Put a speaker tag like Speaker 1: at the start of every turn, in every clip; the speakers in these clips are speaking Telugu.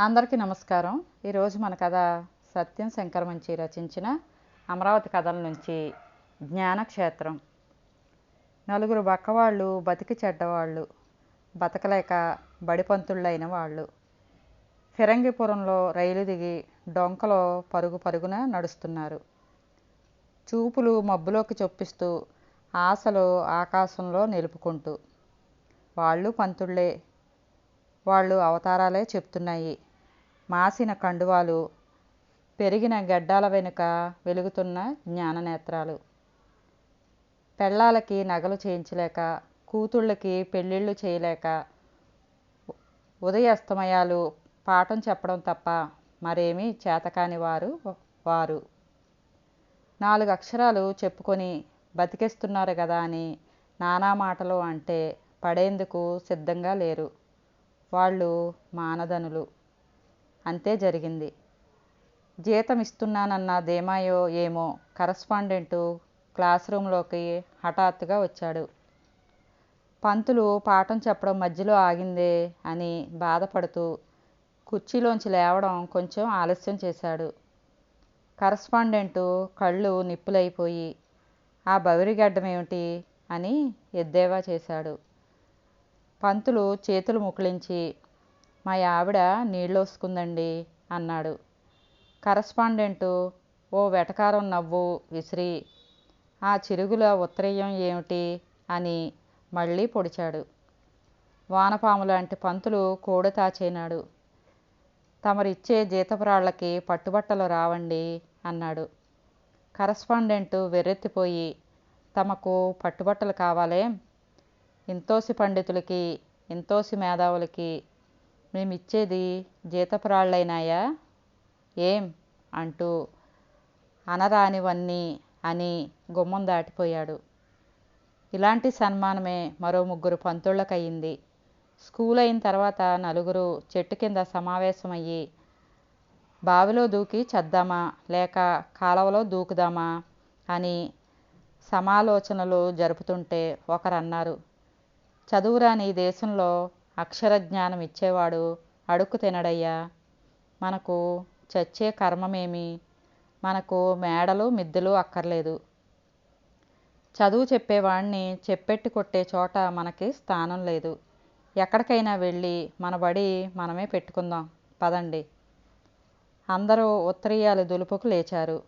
Speaker 1: అందరికీ నమస్కారం. ఈరోజు మన కథ సత్యం శంకర్ మంచి రచించిన అమరావతి కథల నుంచి జ్ఞానక్షేత్రం. నలుగురు బక్కవాళ్ళు బతికి చెడ్డవాళ్ళు బతకలేక బడిపంతుళ్ళైన వాళ్ళు. ఫిరంగిపురంలో రైలు దిగి డొంకలో పరుగు పరుగున నడుస్తున్నారు. చూపులు మబ్బులోకి చొప్పిస్తూ ఆశలు ఆకాశంలో నిలుపుకుంటూ. వాళ్ళు పంతుళ్ళే వాళ్ళు అవతారాలే చెప్తున్నాయి. మాసిన కండువాలు పెరిగిన గడ్డాల వెనుక వెలుగుతున్న జ్ఞాననేత్రాలు. పెళ్ళాలకి నగలు చేయించలేక కూతుళ్ళకి పెళ్ళిళ్ళు చేయలేక ఉదయాస్తమయాలు పాఠం చెప్పడం తప్ప మరేమీ చేతకాని వారు వారు. నాలుగు అక్షరాలు చెప్పుకొని బతికేస్తున్నారు కదా అని నానా మాటలు అంటే పడేందుకు సిద్ధంగా లేరు. వాళ్ళు మానధనులు. అంతే జరిగింది. జీతం ఇస్తున్నానన్న ధీమాయో ఏమో కరస్పాండెంటు క్లాస్ రూమ్లోకి హఠాత్తుగా వచ్చాడు. పంతులు పాఠం చెప్పడం మధ్యలో ఆగిందే అని బాధపడుతూ కుర్చీలోంచి లేవడం కొంచెం ఆలస్యం చేశాడు. కరస్పాండెంటు కళ్ళు నిప్పులైపోయి ఆ బవిరిగడ్డమేమిటి? అని ఎద్దేవా చేశాడు. పంతులు చేతులు ముకుళించి మా ఆవిడ నీళ్ళోసుకుందండి అన్నాడు. కరస్పాండెంటు ఓ వెటకారం నవ్వు విసిరి ఆ చిరుగుల ఉత్తరీయం ఏమిటి? అని మళ్ళీ పొడిచాడు. వానపాము లాంటి పంతులు కోడ తాచేనాడు. తమరిచ్చే జీతపురాళ్ళకి పట్టుబట్టలు రావండి అన్నాడు. కరస్పాండెంటు వెర్రెత్తిపోయి తమకు పట్టుబట్టలు కావాలే ఇంతోసి పండితులకి ఇంతోసి మేధావులకి మేమిచ్చేది జీతపురాళ్ళైనాయా? ఏం? అంటూ అనరానివన్నీ అని గుమ్మం దాటిపోయాడు. ఇలాంటి సన్మానమే మరో ముగ్గురు పంతుళ్ళకయ్యింది. స్కూల్ అయిన తర్వాత నలుగురు చెట్టు కింద సమావేశమయ్యి బావిలో దూకి చద్దామా? లేక కాలవలో దూకుదామా? అని సమాలోచనలు జరుపుతుంటే ఒకరన్నారు. చదువురాని దేశంలో అక్షర జ్ఞానం ఇచ్చేవాడు అడుక్కు తినడయ్యా. మనకు చచ్చే కర్మమేమి? మనకు మేడలు మిద్దెలు అక్కర్లేదు. చదువు చెప్పేవాడిని చెప్పెట్టి కొట్టే చోట మనకి స్థానం లేదు. ఎక్కడికైనా వెళ్ళి మన బడి మనమే పెట్టుకుందాం. పదండి. అందరూ ఉత్తరీయాలు దులుపుకు లేచారు.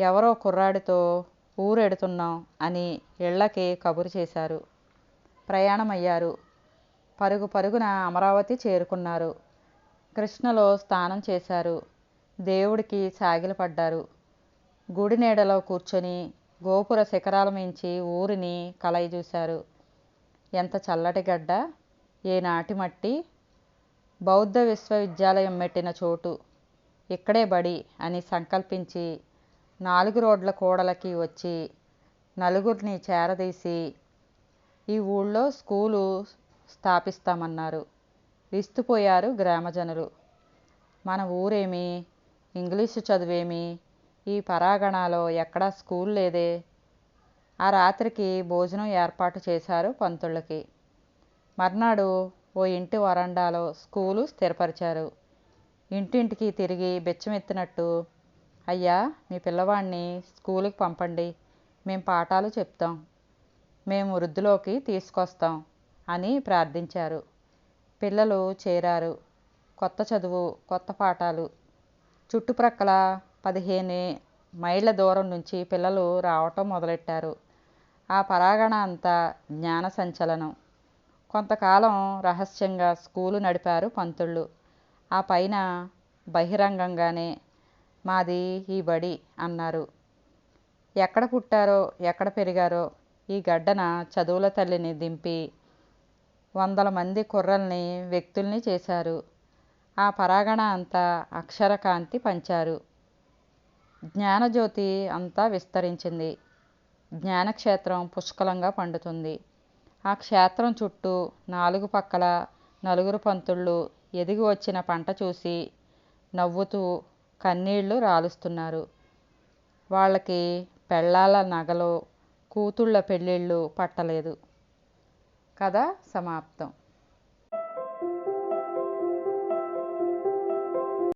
Speaker 1: ఎవరో కుర్రాడితో ఊరెడుతున్నాం అని ఇళ్ళకి కబురు చేశారు. ప్రయాణమయ్యారు. పరుగు పరుగున అమరావతి చేరుకున్నారు. కృష్ణలో స్నానం చేశారు. దేవుడికి సాగిలపడ్డారు గుడి నీడలో కూర్చొని గోపుర శిఖరాల మించి ఊరిని కలయి చూశారు ఎంత చల్లటి గడ్డ ఏనాటి మట్టి. బౌద్ధ విశ్వవిద్యాలయం మెట్టిన చోటు. ఇక్కడే బడి అని సంకల్పించి నాలుగు రోడ్ల కూడలకి వచ్చి నలుగురిని చేరదీసి ఈ ఊళ్ళో స్కూలు స్థాపిస్తామన్నారు. విస్తుపోయారు గ్రామజనులు. మన ఊరేమి? ఇంగ్లీషు చదువేమి? ఈ పరాగణాలో ఎక్కడా స్కూల్ లేదే? ఆ రాత్రికి భోజనం ఏర్పాటు చేశారు పంతుళ్ళకి. మర్నాడు ఓ ఇంటి వరండాలో స్కూలు స్థిరపరిచారు. ఇంటింటికి తిరిగి బెచ్చమెత్తినట్టు అయ్యా మీ పిల్లవాడిని స్కూలుకి పంపండి. మేం పాఠాలు చెప్తాం. మేము వృద్ధిలోకి తీసుకొస్తాం అని ప్రార్థించారు. పిల్లలు చేరారు. కొత్త చదువు కొత్త పాఠాలు. చుట్టుప్రక్కల పదిహేను మైళ్ళ దూరం నుంచి పిల్లలు రావటం మొదలెట్టారు. ఆ పరాగణ అంతా జ్ఞాన సంచలనం. కొంతకాలం రహస్యంగా స్కూలు నడిపారు పంతుళ్ళు. ఆ పైన బహిరంగంగానే మాది ఈ బడి అన్నారు. ఎక్కడ పుట్టారో ఎక్కడ పెరిగారో ఈ గడ్డన చదువుల తల్లిని దింపి వందల మంది కుర్రల్ని వ్యక్తుల్ని చేశారు. ఆ పరాగణ అంతా అక్షరకాంతి పంచారు. జ్ఞానజ్యోతి అంతా విస్తరించింది. జ్ఞానక్షేత్రం పుష్కలంగా పండుతుంది. ఆ క్షేత్రం చుట్టూ నాలుగు పక్కల నలుగురు పంతుళ్ళు ఎదిగి వచ్చిన పంట చూసి నవ్వుతూ కన్నీళ్ళు రాలుస్తున్నారు. వాళ్ళకి పెళ్ళాల నగలు కూతుళ్ళ పెళ్ళిళ్ళు పట్టలేదు. కథ సమాప్తం.